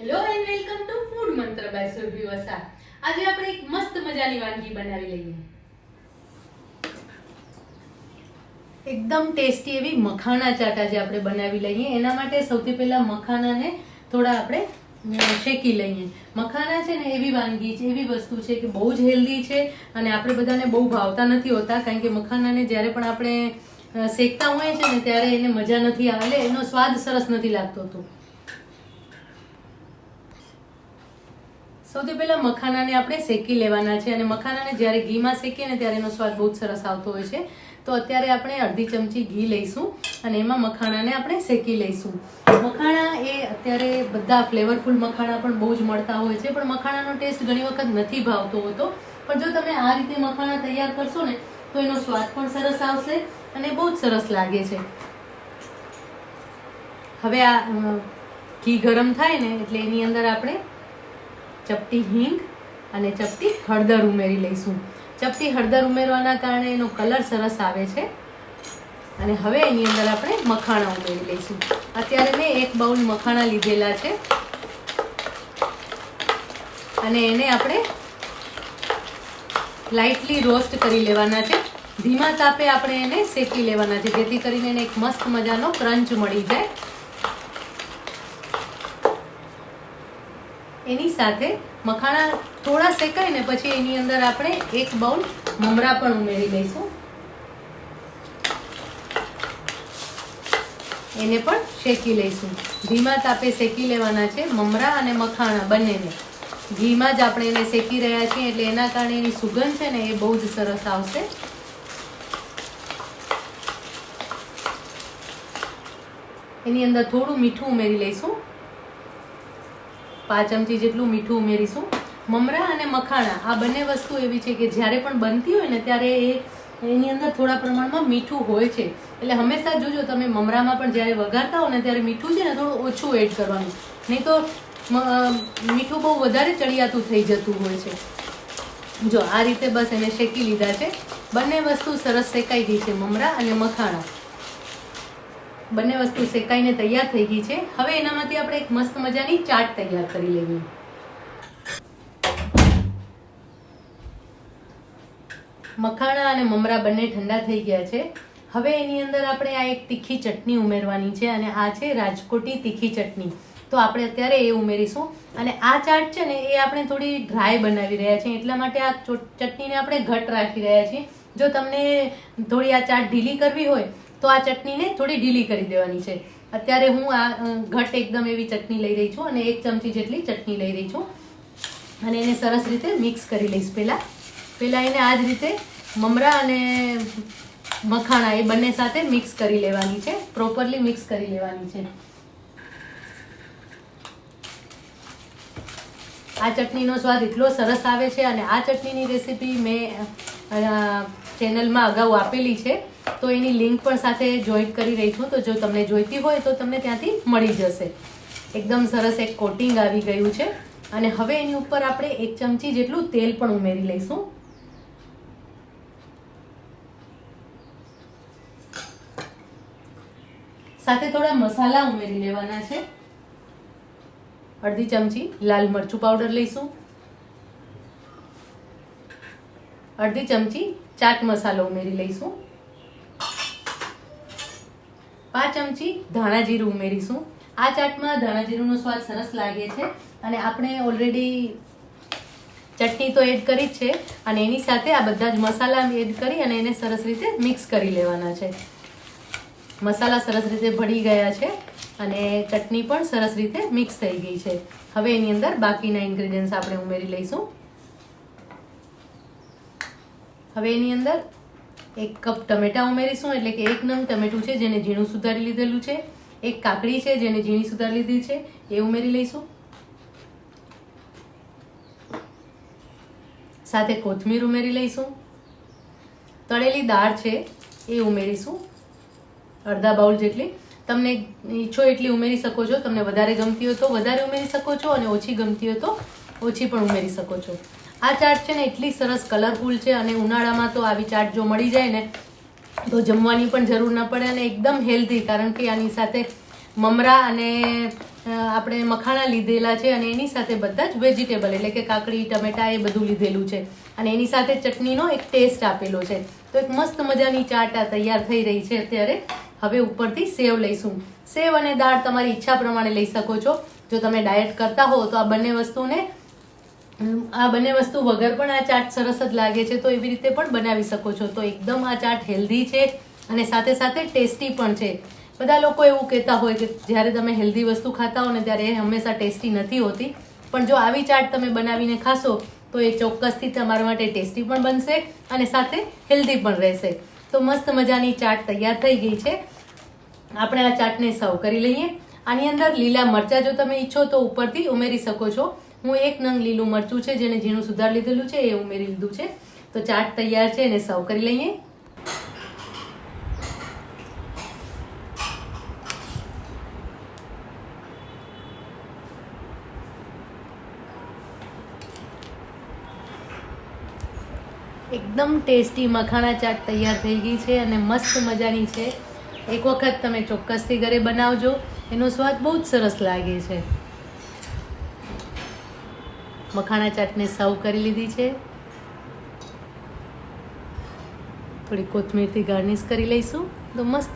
Hello and welcome to Food Mantra by Surbhi Vasa આજે આપણે એક મસ્ત મજાની વાનગી બનાવી લઈએ. એકદમ ટેસ્ટી એવી મખાના ચાટ આજે આપણે બનાવી લઈએ. એના માટે સૌથી પહેલા મખાનાને થોડા આપણે શેકી લઈએ. મખાના છે ને એવી વાનગી છે, એવી વસ્તુ છે કે બહુ જ હેલ્ધી છે અને આપણે બધાને બહુ ભાવતા નથી હોતા, કારણ કે મખાનાને જ્યારે પણ આપણે શેકતા હોઈએ છે ને ત્યારે એને મજા નથી આવે, એનો સ્વાદ સરસ નથી લાગતો હતો સૌથી પહેલા મખાનાને આપણે શેકી લેવાના છે અને મખાનાને જ્યારે ઘીમાં શેકીએ ને ત્યારે એનો સ્વાદ બહુ જ સરસ આવતો હોય છે. તો અત્યારે આપણે અડધી ચમચી ઘી લઈશું અને એમાં મખાણાને આપણે શેકી લઈશું. મખાણા એ અત્યારે બધા ફ્લેવરફુલ મખાણા પણ બહુ જ મળતા હોય છે, પણ મખાણાનો ટેસ્ટ ઘણી વખત નથી ભાવતો હોતો. પણ જો તમે આ રીતે મખાણા તૈયાર કરશો ને, તો એનો સ્વાદ પણ સરસ આવશે અને બહુ જ સરસ લાગે છે. હવે આ ઘી ગરમ થાય ને એટલે એની અંદર આપણે ચપટી હિંગ અને ચપટી હળદર ઉમેરી લઈશું. ચપટી હળદર ઉમેરવાના કારણે એનો કલર સરસ આવે છે. અને હવે એની અંદર આપણે મખાણા ઉમેરી લઈશું. અત્યારે મેં એક બાઉલ મખાણા લીધેલા છે. અને એને આપણે લાઇટલી રોસ્ટ કરી લેવાના છે. ધીમા તાપે આપણે એને શેકી લેવાના છે, જેથી કરીને એને એક મસ્ત મજાનો ક્રંચ મળી જાય. એની સાથે મખાણા થોડા શેકાય ને પછી એની અંદર આપણે એક બાઉલ મમરા પણ ઉમેરી દઈશું. એને પણ શેકી લઈશું. ધીમા તાપે શેકી લેવાના છે મમરા અને મખાણા બંનેને. ઘીમાં જ આપણે એને શેકી રહ્યા છીએ એટલે એના કારણે એની સુગંધ છે ને એ બહુ જ સરસ આવશે. એની અંદર થોડું મીઠું ઉમેરી લઈશું. પાંચ ચમચી જેટલું મીઠું ઉમેરીશું. મમરા અને મખાણા, આ બંને વસ્તુ એવી છે કે જ્યારે પણ બનતી હોય ને ત્યારે એ એની અંદર થોડા પ્રમાણમાં મીઠું હોય છે. એટલે હંમેશા જોજો, તમે મમરામાં પણ જ્યારે વઘારતા હો ને ત્યારે મીઠું છે ને થોડું ઓછું એડ કરવાનું. નહીં તો મીઠું બહુ વધારે ચડિયાતું થઈ જતું હોય છે. જો આ રીતે બસ એને શેકી લીધા છે. બંને વસ્તુ સરસ શેકાઈ ગઈ છે, મમરા અને મખાણા. બંને વસ્તુ શેકાઈને તૈયાર થઈ ગઈ છે. હવે એનામાંથી આપણે એક મસ્ત મજાની ચાટ તૈયાર કરી લેવી મખાણા અને મમરા બંને ઠંડા થઈ ગયા છે. હવે એની અંદર આપણે આ એક તીખી ચટણી ઉમેરવાની છે અને આ છે રાજકોટી તીખી ચટણી. તો આપણે અત્યારે એ ઉમેરીશું. અને આ ચાટ છે ને, એ આપણે થોડી ડ્રાય બનાવી રહ્યા છીએ. એટલા માટે આ ચટણીને આપણે ઘટ રાખી રહ્યા છીએ. જો તમને થોડી આ ચાટ ઢીલી કરવી હોય તો આ ચટણીને થોડી ઢીલી કરી દેવાની છે. અત્યારે હું આ ઘટ એકદમ એવી ચટણી લઈ રહી છું અને એક ચમચી જેટલી ચટણી લઈ રહી છું. અને એને સરસ રીતે મિક્સ કરી લઈશ પહેલાં. પહેલાં એને આ જ રીતે મમરા અને મખાણા એ બંને સાથે મિક્સ કરી લેવાની છે. પ્રોપરલી મિક્સ કરી લેવાની છે. આ ચટણીનો સ્વાદ એટલો સરસ આવે છે અને આ ચટણીની રેસીપી મેં ચેનલમાં અગાઉ આપેલી છે. તો એની લિંક પણ સાથે જોઈન્ટ કરી રહી છું. તો જો તમને જોઈતી હોય તો તમને ત્યાંથી મળી જશે. એકદમ સરસ એક કોટિંગ આવી ગયું છે. અને હવે એની ઉપર આપણે એક ચમચી જેટલું તેલ પણ ઉમેરી લઈશું. સાથે થોડા મસાલા ઉમેરી લેવાના છે. અડધી ચમચી લાલ મરચું પાવડર લઈશું. અડધી ચમચી ચાટ મસાલો ઉમેરી લઈશું. પાંચ ચમચી ધાણા જીરું ઉમેરીશું. આ ચાટમાં ધાણા જીરુંનો સ્વાદ સરસ લાગે છે અને આપણે ઓલરેડી ચટણી તો એડ કરી જ છે અને એની સાથે આ બધા જ મસાલા એડ કરી અને એને સરસ રીતે મિક્સ કરી લેવાના છે. મસાલા સરસ રીતે ભળી ગયા છે અને ચટણી પણ સરસ રીતે મિક્સ થઈ ગઈ છે. હવે એની અંદર બાકીના ઇન્ગ્રેડિયન્ટ્સ આપણે ઉમેરી લઈશું. હવે એની અંદર એક કપ ટમેટા ઉમેરીશું, એટલે કે એક નંગ ટમેટું છે જેને ઝીણું સુધારી લીધેલું છે, એક કાકડી છે જેને ઝીણી સુધારી લીધી છે, એ ઉમેરી લઈશું. સાથે કોથમીર ઉમેરી લઈશું. તળેલી દાળ છે, એ ઉમેરીશું. અડધા બાઉલ જેટલી. તમને ઈચ્છો એટલી ઉમેરી શકો છો. તમને વધારે ગમતી હોય તો વધારે ઉમેરી શકો છો અને ઓછી ગમતી હોય તો ઓછી પણ ઉમેરી શકો છો. આ ચાટ છે ને એટલી સરસ કલરફુલ છે અને ઉનાળામાં તો આવી ચાટ જો મળી જાય ને, તો જમવાની પણ જરૂર ન પડે અને એકદમ હેલ્ધી કારણ કે આની સાથે મમરા અને આપણે મખાણા લીધેલા છે અને એની સાથે બધા જ વેજીટેબલ એટલે કે કાકડી, ટમેટા એ બધું લીધેલું છે. અને એની સાથે ચટણીનો એક ટેસ્ટ આપેલો છે. તો એક મસ્ત મજાની ચાટ આ તૈયાર થઈ રહી છે અત્યારે. હવે ઉપરથી સેવ લઈશું. સેવ અને દાળ તમારી ઈચ્છા પ્રમાણે લઈ શકો છો. જો તમે ડાયટ કરતા હો તો આ બંને વસ્તુને આ બંને વસ્તુ વગર પણ આ ચાટ સરસ જ લાગે છે, તો એવી રીતે પણ બનાવી શકો છો. તો એકદમ આ ચાટ હેલ્ધી છે અને સાથે સાથે ટેસ્ટી પણ છે. બધા લોકો એવું કહેતા હોય કે જ્યારે તમે હેલ્ધી વસ્તુ ખાતા હો ને ત્યારે એ હંમેશા ટેસ્ટી નથી હોતી. પણ જો આવી ચાટ તમે બનાવીને ખાશો તો એ ચોક્કસથી તમારા માટે ટેસ્ટી પણ બનશે અને સાથે હેલ્ધી પણ રહેશે. તો મસ્ત મજાની ચાટ તૈયાર થઈ ગઈ છે. આપણે આ ચાટને સર્વ કરી લઈએ. આની અંદર લીલા મરચાં જો તમે ઈચ્છો તો ઉપરથી ઉમેરી શકો છો. હું એક નંગ લીલું મરચું છે જેને ઝીણું સુધાર લીધેલું છે, એ ઉમેરી લીધું છે. તો ચાટ તૈયાર છે, એને સર્વ કરી લઈએ. એકદમ ટેસ્ટી મખાણા ચાટ તૈયાર થઈ ગઈ છે અને મસ્ત મજાની છે. એક વખત તમે ચોક્કસથી ઘરે બનાવજો. એનો સ્વાદ બહુ જ સરસ લાગે છે. મખાણા ચાટને સર્વ કરી લીધી છે. થોડી કોથમીરથી ગાર્નિશ કરી લઈશું. તો મસ્ત